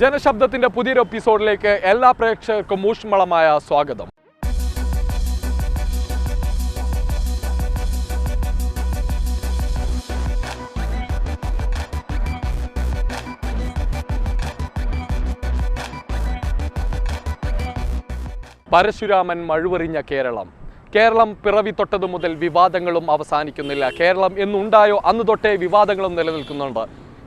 ജനശബ്ദത്തിന്റെ പുതിയൊരു എപ്പിസോഡിലേക്ക് എല്ലാ പ്രേക്ഷകർക്കും ഊഷ്മളമായ സ്വാഗതം. പരശുരാമൻ മഴുവെറിഞ്ഞ കേരളം. കേരളം പിറവി തൊട്ടതു മുതൽ വിവാദങ്ങളും അവസാനിക്കുന്നില്ല. കേരളം എന്നുണ്ടായോ അന്ന് തൊട്ടേ വിവാദങ്ങളും നിലനിൽക്കുന്നുണ്ട്.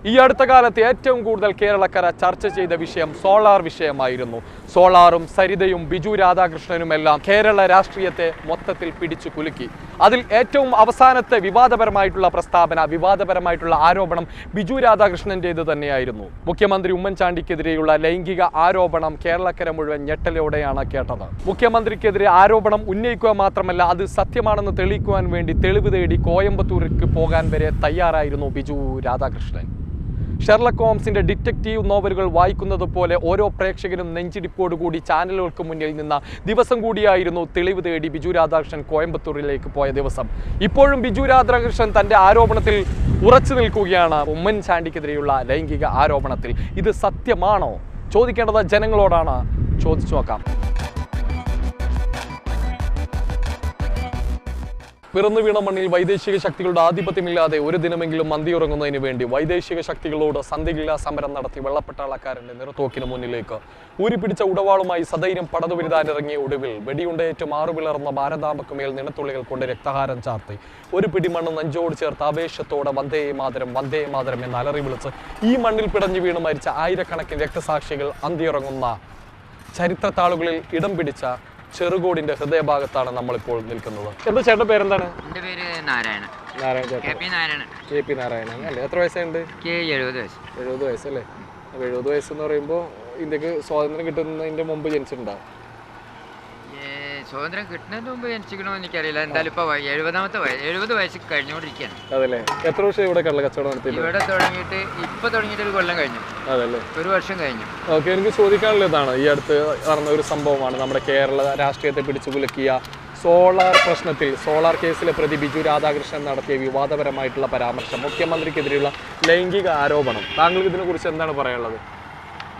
ഈ അടുത്ത കാലത്ത് ഏറ്റവും കൂടുതൽ കേരളക്കര ചർച്ച ചെയ്ത വിഷയം സോളാർ വിഷയമായിരുന്നു. സോളാറും സരിതയും ബിജു രാധാകൃഷ്ണനുമെല്ലാം കേരള രാഷ്ട്രീയത്തെ മൊത്തത്തിൽ പിടിച്ചു കുലുക്കി. അതിൽ ഏറ്റവും അവസാനത്തെ വിവാദപരമായിട്ടുള്ള പ്രസ്താവന വിവാദപരമായിട്ടുള്ള ആരോപണം ബിജു രാധാകൃഷ്ണന്റേത് തന്നെയായിരുന്നു. മുഖ്യമന്ത്രി ഉമ്മൻചാണ്ടിക്കെതിരെയുള്ള ലൈംഗിക ആരോപണം കേരളക്കര മുഴുവൻ ഞെട്ടലോടെയാണ് കേട്ടത്. മുഖ്യമന്ത്രിക്കെതിരെ ആരോപണം ഉന്നയിക്കുക മാത്രമല്ല അത് സത്യമാണെന്ന് തെളിയിക്കുവാൻ വേണ്ടി തെളിവ് തേടി കോയമ്പത്തൂർക്ക് പോകാൻ വരെ തയ്യാറായിരുന്നു ബിജു രാധാകൃഷ്ണൻ. ഷെർലക് ഹോംസിന്റെ ഡിറ്റക്റ്റീവ് നോവലുകൾ വായിക്കുന്നത് പോലെ ഓരോ പ്രേക്ഷകനും നെഞ്ചിടിപ്പോടുകൂടി ചാനലുകൾക്ക് മുന്നിൽ നിന്ന ദിവസം കൂടിയായിരുന്നു തെളിവ് തേടി ബിജു രാധാകൃഷ്ണൻ കോയമ്പത്തൂരിലേക്ക് പോയ ദിവസം. ഇപ്പോഴും ബിജു രാധാകൃഷ്ണൻ തന്റെ ആരോപണത്തിൽ ഉറച്ചു നിൽക്കുകയാണ്. ഉമ്മൻചാണ്ടിക്കെതിരെയുള്ള ലൈംഗിക ആരോപണത്തിൽ. ഇത് സത്യമാണോ? ചോദിക്കേണ്ടത് ജനങ്ങളോടാണ്. ചോദിച്ചു നോക്കാം. പിറന്നു വീണ മണ്ണിൽ വൈദേശിക ശക്തികളുടെ ആധിപത്യമില്ലാതെ ഒരു ദിനമെങ്കിലും മന്തിയുറങ്ങുന്നതിന് വേണ്ടി വൈദേശിക ശക്തികളോട് സന്ധിയില്ലാ സമരം നടത്തി വെള്ളപ്പെട്ടാളക്കാരന്റെ നിറത്തോക്കിന് മുന്നിലേക്ക്. ഊരിപ്പിടിച്ച ഉടവാളുമായി സദൈര്യം സധൈര്യം പടതുവിരുതാനിറങ്ങിയ ഒടുവിൽ വെടിയുണ്ടയേറ്റ് ആറുപിളർന്ന ഭാരതാമ്പക്കുമേൽ നിണത്തുള്ളികൾ കൊണ്ട് രക്തഹാരം ചാർത്തി. ഒരു പിടി മണ്ണ് നെഞ്ചോട് ചേർത്ത് ആവേശത്തോടെ വന്ദേ മാതരം വന്ദേ മാതരം എന്ന് അലറി വിളിച്ച് ഈ മണ്ണിൽ പിടഞ്ഞു വീണ് മരിച്ച ആയിരക്കണക്കിന് രക്തസാക്ഷികൾ അന്തിയുറങ്ങുന്ന ചരിത്രത്താളുകളിൽ ഇടം പിടിച്ച ചെറുകോടിന്റെ ഹൃദയഭാഗത്താണ് നമ്മളിപ്പോൾ നിൽക്കുന്നത്. എന്താ ചേട്ടന്റെ പേരെന്താണ്? എന്റെ പേര് നാരായണൻ. നാരായണ കെ ചേട്ടൻ P Narayanan. K P Narayanan അല്ലേ? എത്ര വയസ്സുണ്ട് കെ എഴുപത് വയസ്സ്. എഴുപത് വയസ്സല്ലേ? അപ്പോൾ എഴുപത് വയസ്സെന്ന് പറയുമ്പോൾ ഇന്ത്യയ്ക്ക് സ്വാതന്ത്ര്യം കിട്ടുന്നതിന്റെ മുമ്പ് ജനിച്ചിട്ടുണ്ടാവും സ്വാതന്ത്ര്യം കിട്ടുന്നതിന് മുമ്പ് ജനിച്ചിക്കണോ എനിക്കറിയില്ല. എന്തായാലും ഇപ്പൊ എഴുപതാമത്തെ വയസ്സ് എഴുപത് വയസ്സ് കഴിഞ്ഞുകൊണ്ടിരിക്കുകയാണ്. അതല്ലേ? എത്ര വർഷം ഇവിടെ കള്ള കച്ചവടം നടത്തിയിട്ട് ഇവിടെ തുടങ്ങിയിട്ട് ഇപ്പൊ തുടങ്ങിയിട്ട് ഒരു കൊല്ലം കഴിഞ്ഞു. അതല്ലേ? ഒരു വർഷം കഴിഞ്ഞു. ഓക്കെ എനിക്ക് ചോദിക്കാനുള്ള ഇതാണ്. ഈ അടുത്ത് നടന്ന ഒരു സംഭവമാണ്. നമ്മുടെ കേരള രാഷ്ട്രീയത്തെ പിടിച്ചു കുലുക്കിയ സോളാർ പ്രശ്നത്തിൽ സോളാർ കേസിലെ പ്രതി ബിജു രാധാകൃഷ്ണൻ നടത്തിയ വിവാദപരമായിട്ടുള്ള പരാമർശം മുഖ്യമന്ത്രിക്കെതിരെയുള്ള ലൈംഗിക ആരോപണം. താങ്കൾക്ക് ഇതിനെക്കുറിച്ച് എന്താണ് പറയാനുള്ളത്?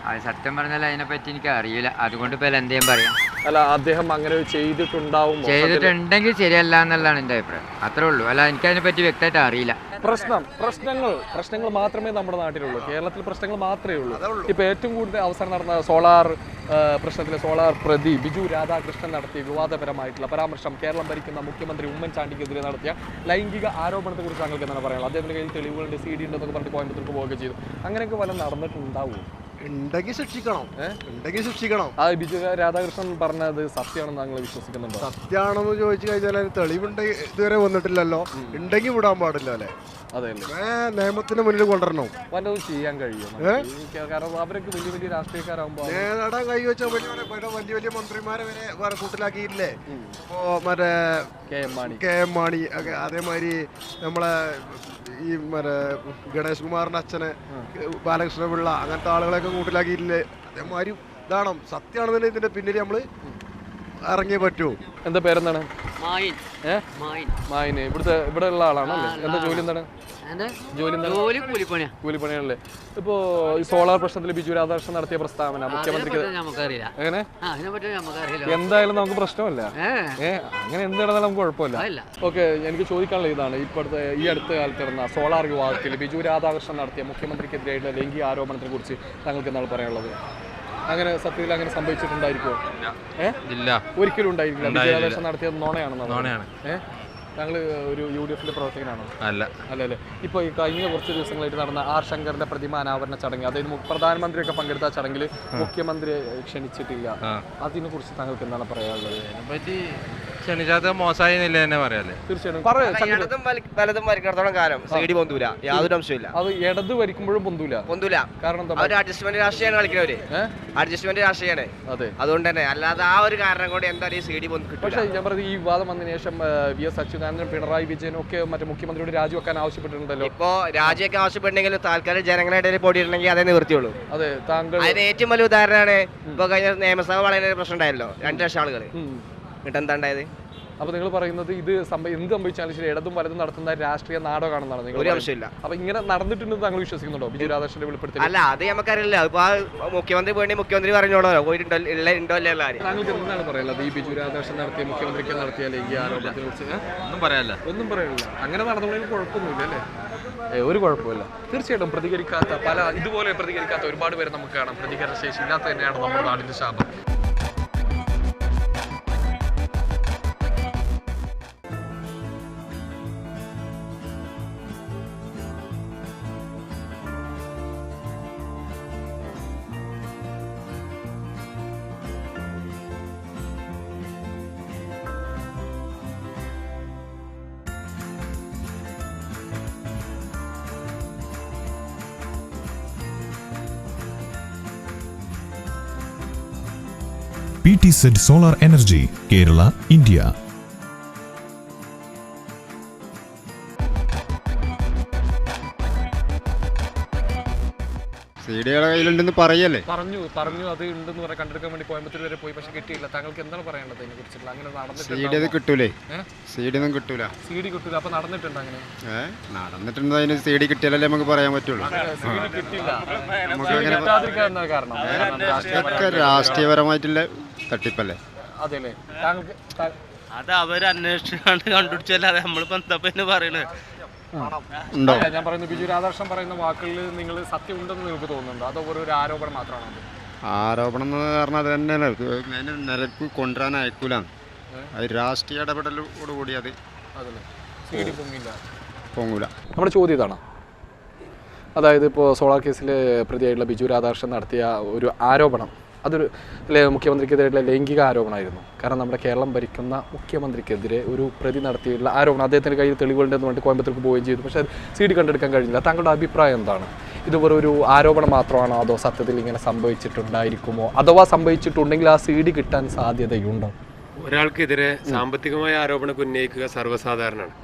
അത് സത്യം പറഞ്ഞാൽ അതിനെപ്പറ്റി എനിക്ക് അറിയില്ല അതുകൊണ്ട് ഇപ്പോൾ എന്തെയും പറയാം? അല്ല അദ്ദേഹം അങ്ങനെ ചെയ്തിട്ടുണ്ടാവും ചെയ്തിട്ടുണ്ടെങ്കിൽ ശരിയല്ല എന്നുള്ളതാണ് എന്റെ അഭിപ്രായം. അത്രേ ഉള്ളൂ. അല്ല എനിക്ക് അതിനെ പറ്റി വ്യക്തമായിട്ട് അറിയില്ല. പ്രശ്നം പ്രശ്നങ്ങൾ പ്രശ്നങ്ങൾ മാത്രമേ നമ്മുടെ നാട്ടിലുള്ളൂ. കേരളത്തിൽ പ്രശ്നങ്ങൾ മാത്രമേ ഉള്ളൂ. ഇപ്പൊ ഏറ്റവും കൂടുതൽ അവസരം നടന്ന സോളാർ പ്രശ്നത്തിലെ സോളാർ പ്രതി ബിജു രാധാകൃഷ്ണൻ നടത്തിയ വിവാദപരമായിട്ടുള്ള പരാമർശം കേരളം ഭരിക്കുന്ന മുഖ്യമന്ത്രി ഉമ്മൻചാണ്ടിക്കെതിരെ നടത്തിയ ലൈംഗിക ആരോപണത്തെ കുറിച്ച് താങ്കൾക്ക് എന്താണ് പറയുന്നത് അദ്ദേഹത്തിന്റെ കയ്യിൽ തെളിവുകളുണ്ട് സി ഡി ഉണ്ടെന്നൊക്കെ പറഞ്ഞിട്ട് കോയമ്പത്തൂർക്ക് പോവുകയൊക്കെ ചെയ്തു. അങ്ങനെയൊക്കെ വല്ല നടന്നിട്ടുണ്ടാവും ഉണ്ടെങ്കിൽ ശിക്ഷിക്കണം ഉണ്ടെങ്കിൽ ശിക്ഷിക്കണം ആ ബിജു രാധാകൃഷ്ണൻ പറഞ്ഞത് സത്യമാണെന്ന് താങ്കൾ വിശ്വസിക്കുന്നുണ്ടോ? സത്യാണെന്ന് ചോദിച്ചു കഴിഞ്ഞാൽ അതിന് തെളിവുണ്ടെങ്കിൽ ഇതുവരെ വന്നിട്ടില്ലല്ലോ. ഉണ്ടെങ്കിൽ വിടാൻ പാടില്ല അല്ലേ? നിയമത്തിന് മുന്നിൽ കൊണ്ടുവരണം? വല്ലതും ചെയ്യാൻ കഴിയും. കാരണം അവരൊക്കെ വലിയ വലിയ രാഷ്ട്രീയക്കാരാകുമ്പോൾ നേടാൻ കൈ വെച്ച വലിയ വലിയ വലിയ വലിയ മന്ത്രിമാരെ വരെ വേറെ കൂട്ടിലാക്കിയില്ലേ? ഇപ്പോ മറ്റേ K M Mani. K M Mani ഒക്കെ അതേമാതിരി നമ്മളെ ഈ മറ്റേ ഗണേഷ് കുമാറിന്റെ അച്ഛനെ ബാലകൃഷ്ണ പിള്ള അങ്ങനത്തെ ആളുകളെയൊക്കെ കൂട്ടിലാക്കിയിട്ടില്ലേ? അതേമാതിരി ഇതാണ്? സത്യമാണെന്നുണ്ടെങ്കിൽ ഇതിന്റെ പിന്നിൽ നമ്മൾ ഇറങ്ങിയേ പറ്റൂ. എന്താ പേരെന്താണ്? മായിന് ഇവിടുത്തെ ഇവിടെ ഉള്ള ആളാണ് അല്ലേ? എന്താ ജോലി എന്താണ്? എന്താ? ജോലി കൂലിപ്പണിയാ. കൂലിപ്പണിയാണല്ലേ. ഇപ്പോ ഈ സോളാർ പ്രശ്നത്തിൽ ബിജു രാധാകൃഷ്ണൻ നടത്തിയ പ്രസ്താവന മുഖ്യമന്ത്രിക്ക് എങ്ങനെ? എന്തായാലും നമുക്ക് പ്രശ്നമല്ല. ഏ. ഏ അങ്ങനെ എന്ത് നടന്നാലും നമുക്ക് കുഴപ്പമില്ല. ഓക്കെ എനിക്ക് ചോദിക്കാനുള്ള ഇതാണ്. ഇപ്പോഴത്തെ ഈ അടുത്ത കാലത്ത് നടന്ന സോളാർ വിവാദത്തിൽ ബിജു രാധാകൃഷ്ണൻ നടത്തിയ മുഖ്യമന്ത്രിക്കെതിരെയുള്ള ലൈംഗിക ആരോപണത്തെ കുറിച്ച് താങ്കൾക്ക് എന്താണ് പറയാനുള്ളത്? അങ്ങനെ സത്യത്തിൽ അങ്ങനെ സംഭവിച്ചിട്ടുണ്ടായിരിക്കുമോ ഇല്ല. ഒരിക്കലും ഉണ്ടായിരിക്കില്ല. ബിജു നടത്തിയത് നോണയാണെന്നാണ് നോണയാണ്. താങ്കൾ ഒരു യു ഡി എഫിന്റെ പ്രവർത്തകനാണോ? അല്ല. അല്ല അല്ലേ? ഇപ്പോൾ ഈ കഴിഞ്ഞ കുറച്ച് ദിവസങ്ങളായിട്ട് നടന്ന ആർ ശങ്കറിന്റെ പ്രതിമ അനാവരണ ചടങ്ങ് അതായത് പ്രധാനമന്ത്രി പ്രധാനമന്ത്രിയൊക്കെ പങ്കെടുത്ത ചടങ്ങിൽ മുഖ്യമന്ത്രിയെ ക്ഷണിച്ചിട്ടില്ല. അതിനെ കുറിച്ച് താങ്കൾക്ക് എന്താണ് പറയാനുള്ളത്? അതിനെപ്പറ്റി ക്ഷണിച്ചാത്ത മോശമായി നില തന്നെ പറയാല്ലേ? തീർച്ചയായിട്ടും. പറയാം ശങ്കർ. ഇടതും വല- വലതും വരക്കിടത്തോളം കാലം സി ഡി പൊന്തൂല. യാതൊരു അംശമില്ല അത് ഇടത് വരിക്കുമ്പോഴും പൊന്തൂല. പൊന്തൂല. കാരണം എന്താ? അഡ്ജസ്റ്റ്മെന്റ് രാഷ്ട്രീയമാണ് കളിക്കുന്നവര്. ഏ? അഡ്ജസ്റ്റ്മെന്റ് രാഷ്ട്രീയമാണ്. അതെ. അതുകൊണ്ട് തന്നെ അല്ലാതെ ആ ഒരു കാരണം കൊണ്ട് എന്തായാലും ഈ സി ഡി പൊന്ത് പക്ഷേ കിട്ടില്ല ഞാൻ പറഞ്ഞത് ഈ വിവാദം വന്നതിന് ശേഷം ആ, വി എസ് അച്യുതാനന്ദൻ പിണറായി വിജയനും ഒക്കെ മറ്റേ മുഖ്യമന്ത്രിയോട് രാജിവെക്കാൻ ആവശ്യപ്പെട്ടിട്ടുണ്ടല്ലോ. ഇപ്പോ രാജ്യമൊക്കെ ആവശ്യപ്പെട്ടുണ്ടെങ്കിലും താൽക്കാലിക ജനങ്ങളുടെ ഇടയിൽ പൊടിയിട്ടുണ്ടെങ്കിൽ അതേ നിവൃത്തിയുള്ളൂ. അതെ താങ്കൾ അതിന് ഏറ്റവും വലിയ ഉദാഹരണമാണ് ഇപ്പൊ കഴിഞ്ഞ നിയമസഭ വളരെ പ്രശ്നം ഉണ്ടായല്ലോ. രണ്ട് ലക്ഷം ആളുകൾ ഉം. എന്നിട്ട് എന്താ ഉണ്ടായത് അപ്പൊ നിങ്ങൾ പറയുന്നത് ഇത് എന്ത് സംഭവിച്ചാലും ശരി ഇടതും വലതും നടത്തുന്ന രാഷ്ട്രീയ നാടകമാണെന്നാണ് നിങ്ങൾ ഒരു പറയുന്നത്. ആവശ്യമില്ല അപ്പൊ ഇങ്ങനെ നടന്നിട്ടുണ്ടെന്ന് താങ്കൾ വിശ്വസിക്കുന്നുണ്ടോ? ബിജു രാധാകൃഷ്ണന്റെ വെളിപ്പെടുത്തൽ അല്ല അത് നമുക്കറിയില്ല. അപ്പോൾ ആ മുഖ്യമന്ത്രി പോയി മുഖ്യമന്ത്രി പറഞ്ഞോളോ. പോയിട്ടുണ്ടോ ഇല്ല ഉണ്ടോ താങ്കൾക്ക് എന്താണ് പറയാനുള്ളത്? ഈ ബിജു രാധാകൃഷ്ണൻ നടത്തിയ മുഖ്യമന്ത്രിക്ക് നടത്തിയ ലൈംഗിക ആരോപണത്തെ കുറിച്ച് ഒന്നും പറയാനില്ല. ഒന്നും പറയാനില്ല. അങ്ങനെ നടന്നതിന് കുഴപ്പമൊന്നുമില്ല അല്ലേ? ഒരു കുഴപ്പമില്ല. തീർച്ചയായിട്ടും പ്രതികരിക്കാത്ത പല ഇതുപോലെ പ്രതികരിക്കാത്ത ഒരുപാട് പേരെ നമുക്ക് കാണാം. പ്രതികരണ ശേഷി ഇല്ലാത്ത തന്നെയാണ് നമ്മുടെ നാടിന്റെ ശാപം. T Z solar energy Kerala India സിഡിയുടെ കയ്യിലുണ്ടെന്ന് പറയല്ലേ? പറഞ്ഞു പറഞ്ഞു അത് ഉണ്ടെന്ന് പറയാൻ കണ്ടെടുക്കാൻ വേണ്ടി കോയമ്പത്തൂർ വരെ പോയി പക്ഷെ കിട്ടിയില്ല. താങ്കൾക്ക് എന്താണ് പറയാനുള്ളത് അതിനെ കുറിച്ചിട്ടുള്ള അങ്ങനെ നടന്നിട്ട് സീഡി കിട്ടൂലേ? ഏ? സി ഡി ഒന്നും കിട്ടൂല. സി ഡി കിട്ടില്ല അപ്പൊ നടന്നിട്ടുണ്ട് അങ്ങനെ? ഏഹ് നടന്നിട്ടുണ്ട് അതിന് സീഡി കിട്ടിയാലല്ലേ നമുക്ക് പറയാൻ പറ്റുള്ളൂ. സീഡി ഡി കിട്ടില്ല നമുക്ക് CD അങ്ങനെ കിട്ടാതിരിക്കാൻ എന്താ കാരണം? രാഷ്ട്രീയപരമായിട്ടുള്ള തട്ടിപ്പല്ലേ? അതെല്ലേ? താങ്കൾക്ക് അത് അവർ അന്വേഷിച്ചാണ് കണ്ടുപിടിച്ചല്ലാതെ നമ്മളിപ്പോ എന്താ പിന്നെ പറയണേ അല്ല, ഞാൻ പറയുന്നത് ബിജു രാധാകൃഷ്ണൻ പറയുന്ന വാക്കുകളിൽ നിങ്ങൾ സത്യം ഉണ്ടെന്ന് നിങ്ങൾക്ക് തോന്നുന്നുണ്ടോ? അതോ ഒരു ഒരു ആരോപണം മാത്രമാണ്? അത് ആരോപണം എന്ന് പറഞ്ഞാൽ അത് തന്നെയാണ് അതിനെ നിലയ്ക്ക് കൊണ്ടുവരാൻ അയക്കൂല അത് രാഷ്ട്രീയ ഇടപെടലോട് കൂടി അത് അതല്ലേ. പൊങ്ങില്ല. പൊങ്ങൂല. നമ്മുടെ ചോദ്യം ഇതാണ്. അതായത് ഇപ്പോൾ സോളാർ കേസിലെ പ്രതിയായിട്ടുള്ള ബിജു രാധാകൃഷ്ണൻ നടത്തിയ ഒരു ആരോപണം. അതൊരു മുഖ്യമന്ത്രിക്കെതിരായിട്ടുള്ള ലൈംഗിക ആരോപണമായിരുന്നു. കാരണം നമ്മുടെ കേരളം ഭരിക്കുന്ന മുഖ്യമന്ത്രിക്കെതിരെ ഒരു പ്രതി നടത്തിയിട്ടുള്ള ആരോപണം അദ്ദേഹത്തിന്റെ കയ്യിൽ തെളിവുകളുണ്ടെന്ന് പറഞ്ഞിട്ട് കോയമ്പത്തൂർക്ക് പോവുകയും ചെയ്തു. പക്ഷേ അത് സി ഡി കണ്ടെടുക്കാൻ കഴിഞ്ഞില്ല. താങ്കളുടെ അഭിപ്രായം എന്താണ്? ഇത് വെറും ഒരു ആരോപണം മാത്രമാണോ അതോ സത്യത്തിൽ ഇങ്ങനെ സംഭവിച്ചിട്ടുണ്ടായിരിക്കുമോ? അഥവാ സംഭവിച്ചിട്ടുണ്ടെങ്കിൽ ആ സി ഡി കിട്ടാൻ സാധ്യതയുണ്ടോ? ഒരാൾക്കെതിരെ സാമ്പത്തികമായ ആരോപണമൊക്കെ ഉന്നയിക്കുക സർവസാധാരണമാണ്.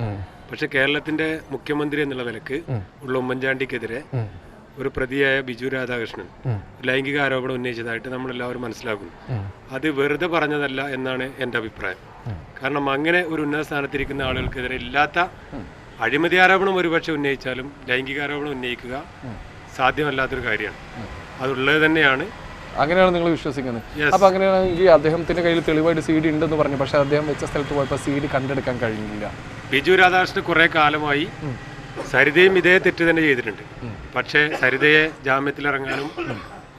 പക്ഷെ കേരളത്തിന്റെ മുഖ്യമന്ത്രി എന്നുള്ള നിലയ്ക്ക് ഉള്ള ഉമ്മൻചാണ്ടിക്കെതിരെ ഒരു പ്രതിയായ ബിജു രാധാകൃഷ്ണൻ ലൈംഗിക ആരോപണം ഉന്നയിച്ചതായിട്ട് നമ്മൾ എല്ലാവരും മനസ്സിലാക്കുന്നു അത് വെറുതെ പറഞ്ഞതല്ല എന്നാണ് എന്റെ അഭിപ്രായം. കാരണം അങ്ങനെ ഒരു ഉന്നത സ്ഥാനത്തിരിക്കുന്ന ആളുകൾക്കെതിരെ ഇല്ലാത്ത അഴിമതി ആരോപണം ഒരുപക്ഷെ ഉന്നയിച്ചാലും ലൈംഗിക ആരോപണം ഉന്നയിക്കുക സാധ്യമല്ലാത്തൊരു കാര്യമാണ്. അതുള്ളത് തന്നെയാണ്. അങ്ങനെയാണ് നിങ്ങൾ വിശ്വസിക്കുന്നത്? അപ്പോൾ അപ്പൊ അങ്ങനെയാണെങ്കിൽ അദ്ദേഹത്തിന്റെ കയ്യിൽ തെളിവായിട്ട് സി ഡി ഉണ്ടെന്ന് പറഞ്ഞു. പക്ഷെ അദ്ദേഹം വെച്ച സ്ഥലത്ത് പോയപ്പോൾ സി ഡി കണ്ടെടുക്കാൻ കഴിഞ്ഞില്ല. ബിജു രാധാകൃഷ്ണൻ കുറെ കാലമായി സരിതയും ഇതേ തെറ്റ് തന്നെ ചെയ്തിട്ടുണ്ട്. പക്ഷേ സരിതയെ ജാമ്യത്തിലിറങ്ങാനും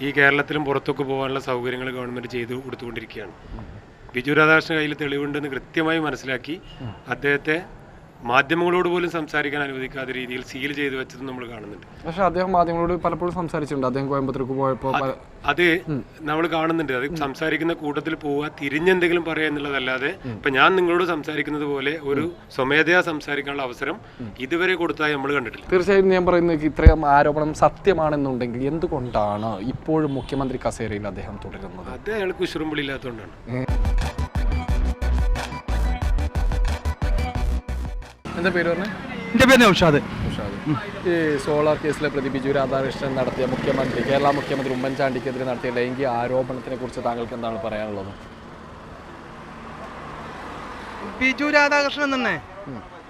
ഈ കേരളത്തിലും പുറത്തൊക്കെ പോകാനുള്ള സൗകര്യങ്ങൾ ഗവൺമെന്റ് ചെയ്തു കൊടുത്തുകൊണ്ടിരിക്കുകയാണ്. ബിജു രാധാകൃഷ്ണൻ കയ്യിൽ തെളിവുണ്ടെന്ന് കൃത്യമായി മനസ്സിലാക്കി അദ്ദേഹത്തെ മാധ്യമങ്ങളോട് പോലും സംസാരിക്കാൻ അനുവദിക്കാത്ത രീതിയിൽ സീൽ ചെയ്തു വെച്ചത് നമ്മൾ കാണുന്നുണ്ട്. പക്ഷെ അദ്ദേഹം മാധ്യമങ്ങളോട് പലപ്പോഴും സംസാരിച്ചിട്ടുണ്ട്. അദ്ദേഹം കോയമ്പത്തൂർക്ക് പോയപ്പോൾ അത് നമ്മൾ കാണുന്നുണ്ട്. അത് സംസാരിക്കുന്ന കൂട്ടത്തിൽ പോവുക തിരിഞ്ഞെന്തെങ്കിലും പറയുക എന്നുള്ളതല്ലാതെ ഇപ്പൊ ഞാൻ നിങ്ങളോട് സംസാരിക്കുന്നത് പോലെ ഒരു സ്വമേധയാ സംസാരിക്കാനുള്ള അവസരം ഇതുവരെ കൊടുത്തായി നമ്മൾ കണ്ടിട്ടില്ല. തീർച്ചയായും ഞാൻ പറയുന്നത് ഇത്രയും ആരോപണം സത്യമാണെന്നുണ്ടെങ്കിൽ എന്തുകൊണ്ടാണ് ഇപ്പോഴും മുഖ്യമന്ത്രി കസേരയിൽ അദ്ദേഹം തുടരുന്നത്? അത് അയാൾക്ക് ഉശുറുമ്പിളി എന്താ പേര് പറഞ്ഞത് എന്റെ പേര് നൗഷാദ്. ഈ സോളാർ കേസിലെ പ്രതി ബിജു രാധാകൃഷ്ണൻ നടത്തിയ മുഖ്യമന്ത്രി കേരള മുഖ്യമന്ത്രി ഉമ്മൻചാണ്ടിക്കെതിരെ നടത്തിയ ലൈംഗിക ആരോപണത്തിനെ കുറിച്ച് താങ്കൾക്ക് എന്താണ് പറയാനുള്ളത്? ബിജു രാധാകൃഷ്ണൻ തന്നെ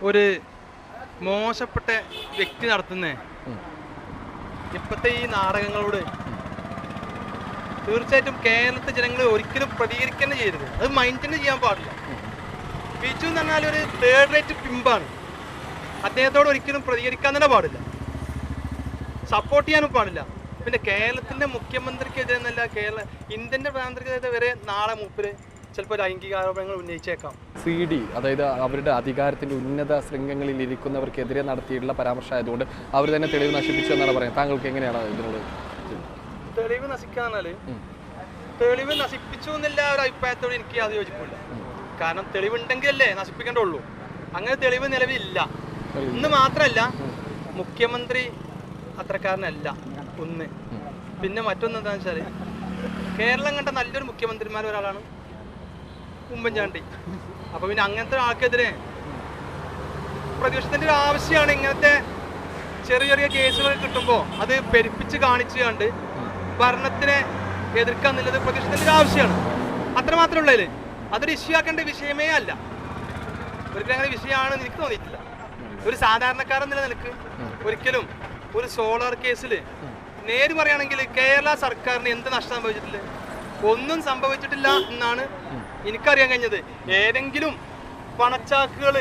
ഒരു മോശപ്പെട്ട വ്യക്തി നടത്തുന്നേ. ഇപ്പോഴത്തെ ഈ നാടകങ്ങളോട് തീർച്ചയായിട്ടും കേരളത്തെ ജനങ്ങൾ ഒരിക്കലും പ്രതികരിക്കുന്നത് ചെയ്യരുത്. അത് മൈൻഡ് തന്നെ ചെയ്യാൻ പാടില്ല. ബിജു എന്ന് പറഞ്ഞാൽ ഒരു തേർഡ് റേറ്റ് പിമ്പാണ്. അദ്ദേഹത്തോട് ഒരിക്കലും പ്രതികരിക്കാൻ തന്നെ പാടില്ല. സപ്പോർട്ട് ചെയ്യാനും പാടില്ല. പിന്നെ കേരളത്തിന്റെ മുഖ്യമന്ത്രിക്കെതിരെ എന്നല്ല കേരള ഇന്ത്യന്റെ പ്രധാനമന്ത്രിക്കെതിരെ വരെ നാളെ മൂപ്പര് ചിലപ്പോൾ ലൈംഗിക ആരോപണങ്ങൾ ഉന്നയിച്ചേക്കാം. സി ഡി അതായത് അവരുടെ അധികാരത്തിന്റെ ഉന്നത ശൃംഗങ്ങളിൽ ഇരിക്കുന്നവർക്കെതിരെ നടത്തിയിട്ടുള്ള പരാമർശമായതുകൊണ്ട് അവർ തന്നെ തെളിവ് നശിപ്പിച്ചു എന്നാണ് പറയുന്നത്. താങ്കൾക്ക് എങ്ങനെയാണ് ഇതിനോട് തെളിവ് നശിക്കാന്നാൽ തെളിവ് നശിപ്പിച്ചു എന്നില്ല ഒരു അഭിപ്രായത്തോട് എനിക്ക് യാതൊരു യോജിപ്പില്ല കാരണം തെളിവുണ്ടെങ്കിലല്ലേ നശിപ്പിക്കേണ്ടുള്ളൂ. അങ്ങനെ തെളിവ് നിലവിലില്ല. ഇന്ന് മാത്രമല്ല മുഖ്യമന്ത്രി അത്രക്കാരനല്ല ഒന്ന്. പിന്നെ മറ്റൊന്ന് എന്താണെന്ന് വെച്ചാൽ കേരളം കണ്ട നല്ലൊരു മുഖ്യമന്ത്രിമാർ ഒരാളാണ് ഉമ്മൻചാണ്ടി. അപ്പൊ പിന്നെ അങ്ങനത്തെ ആൾക്കെതിരെ പ്രതിപക്ഷത്തിന്റെ ഒരു ആവശ്യമാണ് ഇങ്ങനത്തെ ചെറിയ ചെറിയ കേസുകൾ കിട്ടുമ്പോൾ അത് പെരുപ്പിച്ച് കാണിച്ചു കണ്ട് ഭരണത്തിനെ എതിർക്കാൻ എന്നുള്ളത് പ്രതിപക്ഷത്തിന്റെ ഒരു ആവശ്യമാണ്. അത്രമാത്രമേ ഉള്ളതിൽ അതൊരു ഇഷ്യൂ ആക്കേണ്ട വിഷയമേ അല്ല. ഒരിക്കലും അങ്ങനെ വിഷയമാണെന്ന് എനിക്ക് തോന്നിയിട്ടില്ല. ഒരു സാധാരണക്കാരൻ നിലനിൽക്ക് ഒരിക്കലും ഒരു സോളാർ കേസിൽ നേര് പറയുകയാണെങ്കിൽ കേരള സർക്കാരിന് എന്ത് നഷ്ടം സംഭവിച്ചിട്ടില്ല? ഒന്നും സംഭവിച്ചിട്ടില്ല എന്നാണ് എനിക്കറിയാൻ കഴിഞ്ഞത്. ഏതെങ്കിലും പണച്ചാക്കുകൾ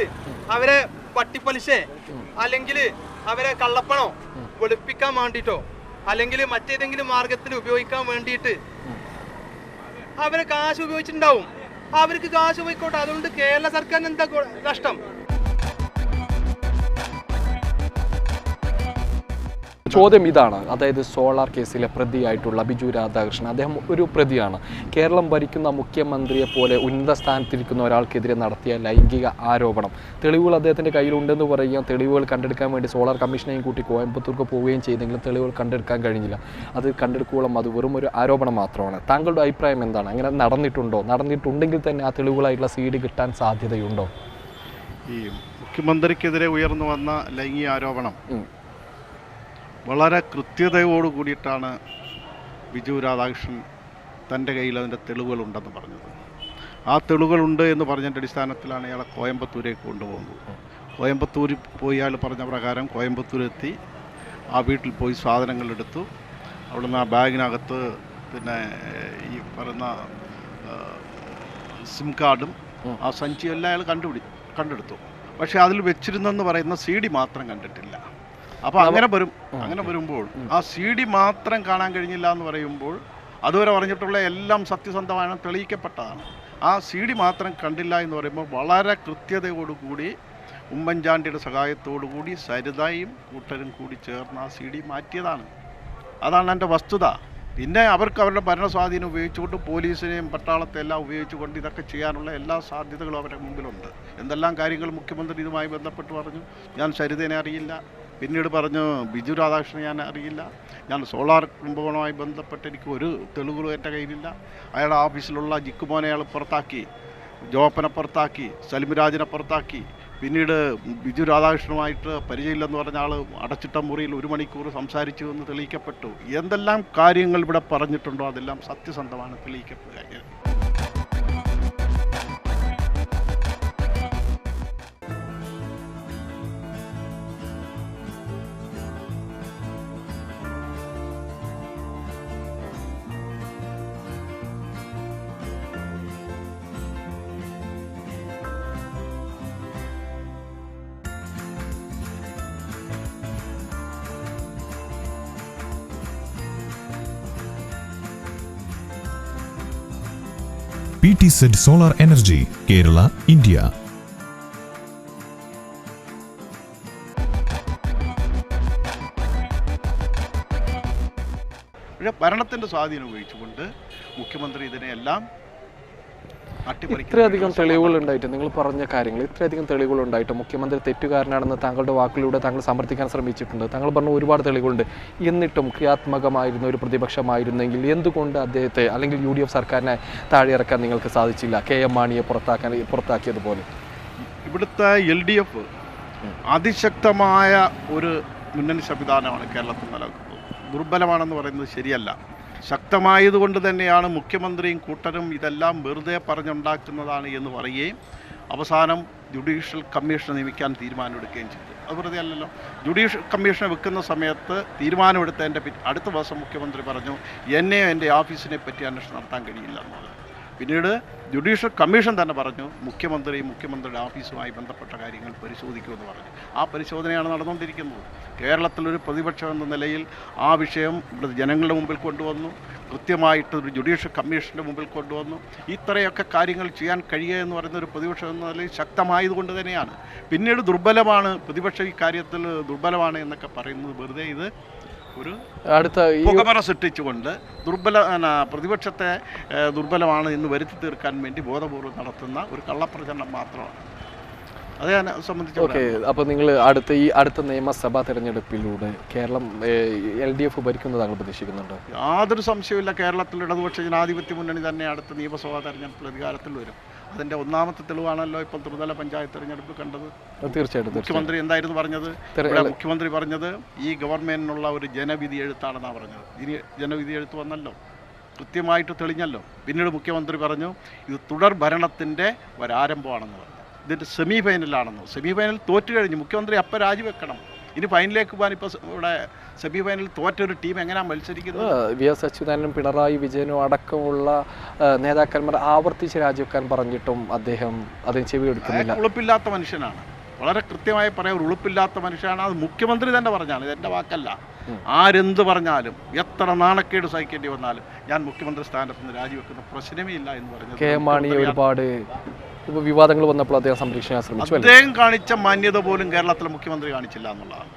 അവരെ പട്ടിപ്പലിശ അല്ലെങ്കിൽ അവരെ കള്ളപ്പണോ വെളുപ്പിക്കാൻ വേണ്ടിയിട്ടോ അല്ലെങ്കിൽ മറ്റേതെങ്കിലും മാർഗത്തിൽ ഉപയോഗിക്കാൻ വേണ്ടിയിട്ട് അവരെ കാശ് ഉപയോഗിച്ചിട്ടുണ്ടാവും. അവർക്ക് കാശ് പോയിക്കോട്ടെ. അതുകൊണ്ട് കേരള സർക്കാരിന് എന്താ നഷ്ടം? ചോദ്യം ഇതാണ്. അതായത് സോളാർ കേസിലെ പ്രതിയായിട്ടുള്ള ബിജു രാധാകൃഷ്ണൻ. അദ്ദേഹം ഒരു പ്രതിയാണ്. കേരളം ഭരിക്കുന്ന മുഖ്യമന്ത്രിയെ പോലെ ഉന്നത സ്ഥാനത്തിരിക്കുന്ന ഒരാൾക്കെതിരെ നടത്തിയ ലൈംഗിക ആരോപണം. തെളിവുകൾ അദ്ദേഹത്തിന്റെ കയ്യിലുണ്ടെന്ന് പറയുകയും തെളിവുകൾ കണ്ടെടുക്കാൻ വേണ്ടി സോളാർ കമ്മീഷനെയും കൂട്ടി കോയമ്പത്തൂർക്ക് പോവുകയും ചെയ്തെങ്കിലും തെളിവുകൾ കണ്ടെടുക്കാൻ കഴിഞ്ഞില്ല. അത് കണ്ടെടുക്കുവോളം അത് വെറും ഒരു ആരോപണം മാത്രമാണ്. താങ്കളുടെ അഭിപ്രായം എന്താണ്? അങ്ങനെ നടന്നിട്ടുണ്ടോ? നടന്നിട്ടുണ്ടെങ്കിൽ തന്നെ ആ തെളിവുകളായിട്ടുള്ള സീഡ് കിട്ടാൻ സാധ്യതയുണ്ടോ? ഈ മുഖ്യമന്ത്രിക്കെതിരെ ഉയർന്നു വന്ന ലൈംഗിക ആരോപണം. വളരെ കൃത്യതയോട് കൂടിയിട്ടാണ് ബിജു രാധാകൃഷ്ണൻ തന്റെ കയ്യിൽ അതിന്റെ തെളിവുകളുണ്ടെന്ന് പറഞ്ഞത്. ആ തെളിവുകളുണ്ട് എന്ന് പറഞ്ഞതിന്റെ അടിസ്ഥാനത്തിലാണ് ഇയാളെ കോയമ്പത്തൂരേക്ക് കൊണ്ടുപോകുന്നത്. കോയമ്പത്തൂരിൽ പോയി അയാൾ പറഞ്ഞ പ്രകാരം കോയമ്പത്തൂരെത്തി ആ വീട്ടിൽ പോയി സാധനങ്ങൾ എടുത്തു. നിന്ന് ആ ബാഗിനകത്ത് പിന്നെ ഈ പറയുന്ന സിം കാർഡും ആ സഞ്ചിയെല്ലാം അയാൾ കണ്ടുപിടി കണ്ടെടുത്തു. പക്ഷേ അതിൽ വെച്ചിരുന്നെന്ന് പറയുന്ന സി ഡി മാത്രം കണ്ടിട്ടില്ല. അപ്പോൾ അങ്ങനെ വരും. അങ്ങനെ വരുമ്പോൾ ആ സി ഡി മാത്രം കാണാൻ കഴിഞ്ഞില്ല എന്ന് പറയുമ്പോൾ അതുവരെ പറഞ്ഞിട്ടുള്ള എല്ലാം സത്യസന്ധമാണ് തെളിയിക്കപ്പെട്ടതാണ്. ആ സി ഡി മാത്രം കണ്ടില്ല എന്ന് പറയുമ്പോൾ വളരെ കൃത്യതയോടുകൂടി ഉമ്മൻചാണ്ടിയുടെ സഹായത്തോടു കൂടി സരിതയും കൂട്ടരും കൂടി ചേർന്ന് ആ സി ഡി മാറ്റിയതാണ്. അതാണ് എന്റെ വസ്തുത. പിന്നെ അവർക്ക് അവരുടെ ഭരണസ്വാധീനം ഉപയോഗിച്ചുകൊണ്ട് പോലീസിനെയും പട്ടാളത്തെ എല്ലാം ഉപയോഗിച്ചുകൊണ്ട് ഇതൊക്കെ ചെയ്യാനുള്ള എല്ലാ സാധ്യതകളും അവരുടെ മുമ്പിലുണ്ട്. എന്തെല്ലാം കാര്യങ്ങൾ മുഖ്യമന്ത്രി ഇതുമായി ബന്ധപ്പെട്ട് പറഞ്ഞു ഞാൻ സരിതനെ അറിയില്ല. പിന്നീട് പറഞ്ഞു ബിജു രാധാകൃഷ്ണൻ ഞാൻ അറിയില്ല. ഞാൻ സോളാർ കുംഭകോണവുമായി ബന്ധപ്പെട്ട് എനിക്ക് ഒരു തെളിവുകളും എന്റെ കയ്യിലില്ല. അയാളുടെ ഓഫീസിലുള്ള ജിക്കുമോനെ അയാൾ പുറത്താക്കി ജോപ്പനെ പുറത്താക്കി സലിംരാജിനെ പുറത്താക്കി. പിന്നീട് ബിജു രാധാകൃഷ്ണനുമായിട്ട് പരിചയമില്ലെന്ന് പറഞ്ഞ ആൾ അടച്ചിട്ട മുറിയിൽ ഒരു മണിക്കൂർ സംസാരിച്ചു എന്ന് തെളിയിക്കപ്പെട്ടു. എന്തെല്ലാം കാര്യങ്ങൾ ഇവിടെ പറഞ്ഞിട്ടുണ്ടോ അതെല്ലാം സത്യസന്ധമാണ് തെളിയിക്കപ്പെടുക P T Z solar energy Kerala India ഭരണത്തിന്റെ സ്വാധീനം ഉപയോഗിച്ചുകൊണ്ട് മുഖ്യമന്ത്രി ഇതിനെയെല്ലാം ഇത്രയധികം തെളിവുകൾ ഉണ്ടായിട്ട് നിങ്ങൾ പറഞ്ഞ കാര്യങ്ങൾ ഇത്രയധികം തെളിവുകൾ ഉണ്ടായിട്ട് മുഖ്യമന്ത്രി തെറ്റുകാരനാണെന്ന് താങ്കളുടെ വാക്കിലൂടെ താങ്കൾ സമർത്ഥിക്കാൻ ശ്രമിച്ചിട്ടുണ്ട്. താങ്കൾ പറഞ്ഞ ഒരുപാട് തെളിവുകളുണ്ട്. എന്നിട്ടും ക്രിയാത്മകമായിരുന്ന ഒരു പ്രതിപക്ഷമായിരുന്നെങ്കിൽ എന്തുകൊണ്ട് അദ്ദേഹത്തെ അല്ലെങ്കിൽ യു ഡി എഫ് സർക്കാരിനെ താഴെ ഇറക്കാൻ നിങ്ങൾക്ക് സാധിച്ചില്ല? കെ എം മാണിയെ പുറത്താക്കാൻ പുറത്താക്കിയതുപോലെ. ഇവിടുത്തെ എൽ ഡി എഫ് അതിശക്തമായ ഒരു മുന്നണി സംവിധാനമാണ് കേരളത്തിൽ നിലനിൽക്കുന്നത്. ദുർബലമാണെന്ന് പറയുന്നത് ശരിയല്ല. ശക്തമായതുകൊണ്ട് തന്നെയാണ് മുഖ്യമന്ത്രിയും കൂട്ടരും ഇതെല്ലാം വെറുതെ പറഞ്ഞുണ്ടാക്കുന്നതാണ് എന്ന് പറയുകയും അവസാനം ജുഡീഷ്യൽ കമ്മീഷൻ നിയമിക്കാൻ തീരുമാനമെടുക്കുകയും ചെയ്തു. അത് വെറുതെ അല്ലല്ലോ. ജുഡീഷ്യൽ കമ്മീഷനെ വെക്കുന്ന സമയത്ത് തീരുമാനമെടുത്തതിന്റെ അടുത്ത ദിവസം മുഖ്യമന്ത്രി പറഞ്ഞു എന്നെയോ എന്റെ ഓഫീസിനെ പറ്റി അന്വേഷണം നടത്താൻ കഴിയില്ല എന്ന് പറഞ്ഞു. പിന്നീട് ജുഡീഷ്യൽ കമ്മീഷൻ തന്നെ പറഞ്ഞു മുഖ്യമന്ത്രി മുഖ്യമന്ത്രിയുടെ ഓഫീസുമായി ബന്ധപ്പെട്ട കാര്യങ്ങൾ പരിശോധിക്കുമെന്ന് പറഞ്ഞു. ആ പരിശോധനയാണ് നടന്നുകൊണ്ടിരിക്കുന്നത്. കേരളത്തിലൊരു പ്രതിപക്ഷം എന്ന നിലയിൽ ആ വിഷയം ജനങ്ങളുടെ മുമ്പിൽ കൊണ്ടുവന്നു. കൃത്യമായിട്ട് ഒരു ജുഡീഷ്യൽ കമ്മീഷന്റെ മുമ്പിൽ കൊണ്ടുവന്നു. ഇത്രയൊക്കെ കാര്യങ്ങൾ ചെയ്യാൻ കഴിയുക എന്ന് പറയുന്ന ഒരു പ്രതിപക്ഷം എന്ന നിലയിൽ ശക്തമായതുകൊണ്ട് തന്നെയാണ്. പിന്നീട് ദുർബലമാണ് പ്രതിപക്ഷം ഈ കാര്യത്തിൽ ദുർബലമാണ് എന്നൊക്കെ പറയുന്നത് വെറുതെ ഇത് അടുത്ത പുകമറ സൃഷ്ടിച്ചുകൊണ്ട് ദുർബല പ്രതിപക്ഷത്തെ ദുർബലമാണ് എന്ന് വരുത്തി തീർക്കാൻ വേണ്ടി ബോധപൂർവം നടത്തുന്ന ഒരു കള്ളപ്രചരണം മാത്രമാണ്. അത് ഞാൻ സംബന്ധിച്ച് ഓക്കെ അപ്പോൾ നിങ്ങൾ അടുത്ത ഈ അടുത്ത നിയമസഭാ തെരഞ്ഞെടുപ്പിലൂടെ കേരളം എൽ ഡി എഫ് ഭരിക്കുന്നത് താങ്കൾ പ്രതീക്ഷിക്കുന്നുണ്ട്? യാതൊരു സംശയവുമില്ല. കേരളത്തിൽ ഇടതുപക്ഷ ജനാധിപത്യ മുന്നണി തന്നെ അടുത്ത നിയമസഭാ തെരഞ്ഞെടുപ്പിൽ അധികാരത്തിൽ വരും. അതിന്റെ ഒന്നാമത്തെ തെളിവാണല്ലോ ഇപ്പോൾ ത്രിതല പഞ്ചായത്ത് തെരഞ്ഞെടുപ്പ് കണ്ടത്. തീർച്ചയായിട്ടും മുഖ്യമന്ത്രി എന്തായിരുന്നു പറഞ്ഞത്? മുഖ്യമന്ത്രി പറഞ്ഞത് ഈ ഗവൺമെന്റിനുള്ള ഒരു ജനവിധി എഴുത്താണെന്നാണ് പറഞ്ഞത്. ഇനി ജനവിധി എഴുത്ത് വന്നല്ലോ. കൃത്യമായിട്ട് തെളിഞ്ഞല്ലോ. പിന്നീട് മുഖ്യമന്ത്രി പറഞ്ഞു ഇത് തുടർ ഭരണത്തിന്റെ ഒരാരംഭമാണെന്ന് പറഞ്ഞു. ഇതിന്റെ സെമി ഫൈനലാണെന്ന് സെമി ഫൈനൽ തോറ്റു കഴിഞ്ഞു മുഖ്യമന്ത്രി അപ്പം രാജിവെക്കണം. ഇനി ഫൈനലിലേക്ക് പോകാൻ ഇപ്പോൾ ഇവിടെ സെമി ഫൈനലിൽ തോറ്റൊരു ടീം എങ്ങനെയാണ് മത്സരിക്കുന്നത് വി എസ് അച്യുതാനും പിണറായി വിജയനും അടക്കമുള്ള നേതാക്കന്മാർ ആവർത്തിച്ച് രാജിവെക്കാൻ പറഞ്ഞിട്ടും അദ്ദേഹം അതിന് ചെവി എടുക്കുന്നില്ല ഉളുപ്പില്ലാത്ത മനുഷ്യനാണ്. വളരെ കൃത്യമായി പറയാൻ ഒരു ഉളുപ്പില്ലാത്ത മനുഷ്യനാണ്. അത് മുഖ്യമന്ത്രി തന്നെ പറഞ്ഞാണ് ഇതെന്റെ വാക്കല്ല. ആരെന്ത് പറഞ്ഞാലും എത്ര നാണക്കേട് സഹിക്കേണ്ടി വന്നാലും ഞാൻ മുഖ്യമന്ത്രി സ്ഥാനത്ത് നിന്ന് രാജിവെക്കുന്ന പ്രശ്നമേ ഇല്ല എന്ന് പറഞ്ഞു കെ മാണി ഒരുപാട് വിവാദങ്ങൾ വന്നപ്പോൾ അദ്ദേഹം സംരക്ഷിക്കാൻ ശ്രമിച്ചു അദ്ദേഹം കാണിച്ച മാന്യത പോലും കേരളത്തിലെ മുഖ്യമന്ത്രി കാണിച്ചില്ല എന്നുള്ളതാണ്.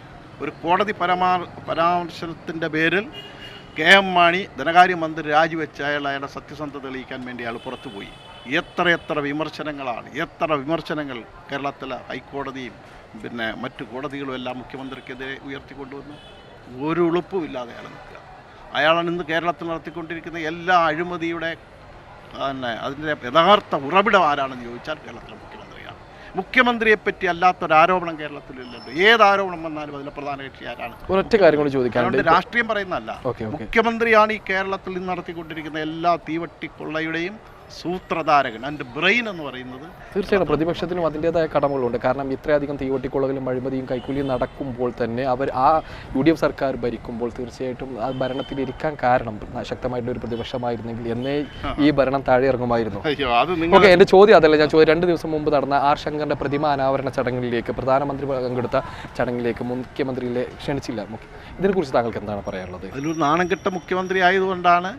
ഒരു കോടതി പരമാ പരാമർശത്തിന്റെ പേരിൽ കെ എം മാണി ധനകാര്യമന്ത്രി രാജിവെച്ച് അയാൾ അയാളുടെ സത്യസന്ധത തെളിയിക്കാൻ വേണ്ടി അയാൾ പുറത്തുപോയി. എത്ര എത്ര വിമർശനങ്ങളാണ് എത്ര വിമർശനങ്ങൾ കേരളത്തിലെ ഹൈക്കോടതിയും പിന്നെ മറ്റു കോടതികളും എല്ലാം മുഖ്യമന്ത്രിക്കെതിരെ ഉയർത്തിക്കൊണ്ടുവന്നു. ഒരു ഉളുപ്പുമില്ലാതെ അയാൾ നിൽക്കുക. അയാളാണ് ഇന്ന് കേരളത്തിൽ നടത്തിക്കൊണ്ടിരിക്കുന്ന എല്ലാ അഴിമതിയുടെ പിന്നെ അതിന്റെ യഥാർത്ഥ ഉറവിടം ആരാണെന്ന് ചോദിച്ചാൽ കേരളത്തിലെ മുഖ്യമന്ത്രിയാണ് മുഖ്യമന്ത്രിയെ പറ്റി അല്ലാത്തൊരു ആരോപണം കേരളത്തിലില്ലല്ലോ ഏത് ആരോപണം വന്നാലും അതിലെ പ്രധാന കക്ഷി ആരാണ്? ഒരൊറ്റ കാര്യങ്ങൾ കൂടി ചോദിക്കാനുണ്ട് രാഷ്ട്രീയം പറയുന്നതല്ല. മുഖ്യമന്ത്രിയാണ് ഈ കേരളത്തിൽ നിന്ന് നടത്തിക്കൊണ്ടിരിക്കുന്ന എല്ലാ തീവട്ടിക്കൊള്ളയുടെയും സൂത്രധാരകൻ അതിന്റെ ബ്രെയിൻ എന്ന് പറയുന്നത് തീർച്ചയായും പ്രതിപക്ഷത്തിനും അതിന്റെതായ കടമകളുണ്ട്. കാരണം ഇത്രയധികം തീവട്ടിക്കുള്ളതിലും അഴിമതിയും കൈക്കൂലിയും നടക്കുമ്പോൾ തന്നെ അവർ ആ യു ഡി എഫ് സർക്കാർ ഭരിക്കുമ്പോൾ തീർച്ചയായിട്ടും ആ ഭരണത്തിലിരിക്കാൻ കാരണം ശക്തമായിട്ടുള്ള ഒരു പ്രതിപക്ഷമായിരുന്നെങ്കിൽ എന്നേ ഈ ഭരണം താഴെ ഇറങ്ങുമായിരുന്നു ഓക്കെ എന്റെ ചോദ്യം അതല്ല? ഞാൻ ചോദ്യം രണ്ട് ദിവസം മുമ്പ് നടന്ന ആർ ശങ്കറിന്റെ പ്രതിമ അനാവരണ ചടങ്ങിലേക്ക് പ്രധാനമന്ത്രി പങ്കെടുത്ത ചടങ്ങിലേക്ക് മുഖ്യമന്ത്രിയിലെ ക്ഷണിച്ചില്ല. ഇതിനെക്കുറിച്ച് താങ്കൾക്ക് എന്താണ് പറയാനുള്ളത്? അതിലൊരു നാണംകെട്ട മുഖ്യമന്ത്രി ആയതുകൊണ്ടാണ്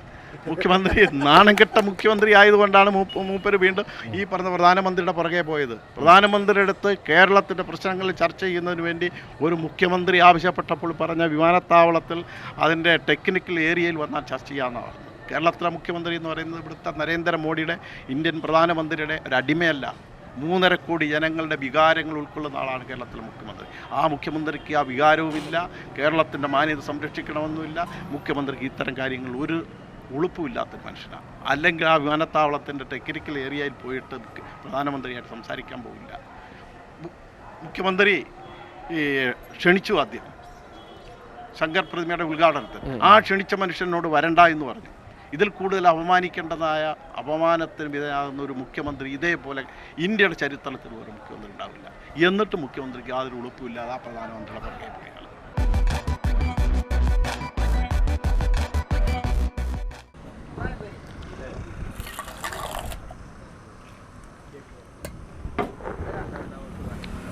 മുഖ്യമന്ത്രി നാണം കെട്ട മുഖ്യമന്ത്രി ആയതുകൊണ്ടാണ് മൂപ്പ മൂപ്പര് വീണ്ടും ഈ പറഞ്ഞ പ്രധാനമന്ത്രിയുടെ പുറകെ പോയത്. പ്രധാനമന്ത്രിയുടെ അടുത്ത് കേരളത്തിന്റെ പ്രശ്നങ്ങൾ ചർച്ച ചെയ്യുന്നതിന് വേണ്ടി ഒരു മുഖ്യമന്ത്രി ആവശ്യപ്പെട്ടപ്പോൾ പറഞ്ഞ വിമാനത്താവളത്തിൽ അതിന്റെ ടെക്നിക്കൽ ഏരിയയിൽ വന്നാൽ ചർച്ച ചെയ്യാമെന്നാണ് കേരളത്തിലെ മുഖ്യമന്ത്രി എന്ന് പറയുന്നത് ഇവിടുത്തെ നരേന്ദ്രമോദിയുടെ ഇന്ത്യൻ പ്രധാനമന്ത്രിയുടെ ഒരു അടിമയല്ല. മൂന്നര കോടി ജനങ്ങളുടെ വികാരങ്ങൾ ഉൾക്കൊള്ളുന്ന ആളാണ് കേരളത്തിലെ മുഖ്യമന്ത്രി. ആ മുഖ്യമന്ത്രിക്ക് ആ വികാരവുമില്ല കേരളത്തിന്റെ മാന്യത സംരക്ഷിക്കണമെന്നുമില്ല. മുഖ്യമന്ത്രിക്ക് ഇത്തരം കാര്യങ്ങൾ ഒരു ഉളുപ്പുമില്ലാത്തൊരു മനുഷ്യനാണ്. അല്ലെങ്കിൽ ആ വിമാനത്താവളത്തിന്റെ ടെക്നിക്കൽ ഏരിയയിൽ പോയിട്ട് പ്രധാനമന്ത്രിയായിട്ട് സംസാരിക്കാൻ പോവില്ല. മുഖ്യമന്ത്രി ഈ ക്ഷണിച്ചു ആദ്യം. ശങ്കർ പ്രതിമയുടെ ഉദ്ഘാടനത്തിന്. ആ ക്ഷണിച്ച മനുഷ്യനോട് വരണ്ട എന്ന് പറഞ്ഞു. ഇതിൽ കൂടുതൽ അപമാനിക്കേണ്ടതായ അപമാനത്തിന് വിധേയാകുന്ന ഒരു മുഖ്യമന്ത്രി ഇതേപോലെ ഇന്ത്യയുടെ ചരിത്രത്തിൽ ഒരു മുഖ്യമന്ത്രി ഉണ്ടാവില്ല. എന്നിട്ട് മുഖ്യമന്ത്രിക്ക് യാതൊരു ഉളുപ്പുമില്ലാതെ ആ പ്രധാനമന്ത്രിയുടെ പുറകെ പോയി.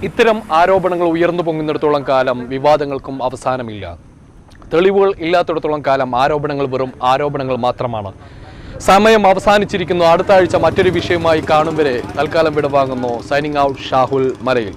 ഇത്തരം ആരോപണങ്ങൾ ഉയർന്നു പൊങ്ങുന്നിടത്തോളം കാലം വിവാദങ്ങൾക്കും അവസാനമില്ല. തെളിവുകൾ ഇല്ലാത്തിടത്തോളം കാലം ആരോപണങ്ങൾ വെറും ആരോപണങ്ങൾ മാത്രമാണ്. സമയം അവസാനിച്ചിരിക്കുന്നു. അടുത്ത ആഴ്ച മറ്റൊരു വിഷയമായി കാണും വരെ തൽക്കാലം വിടവാങ്ങുന്നു. സൈനിങ് ഔട്ട് ഷാഹുൽ മലയിൽ.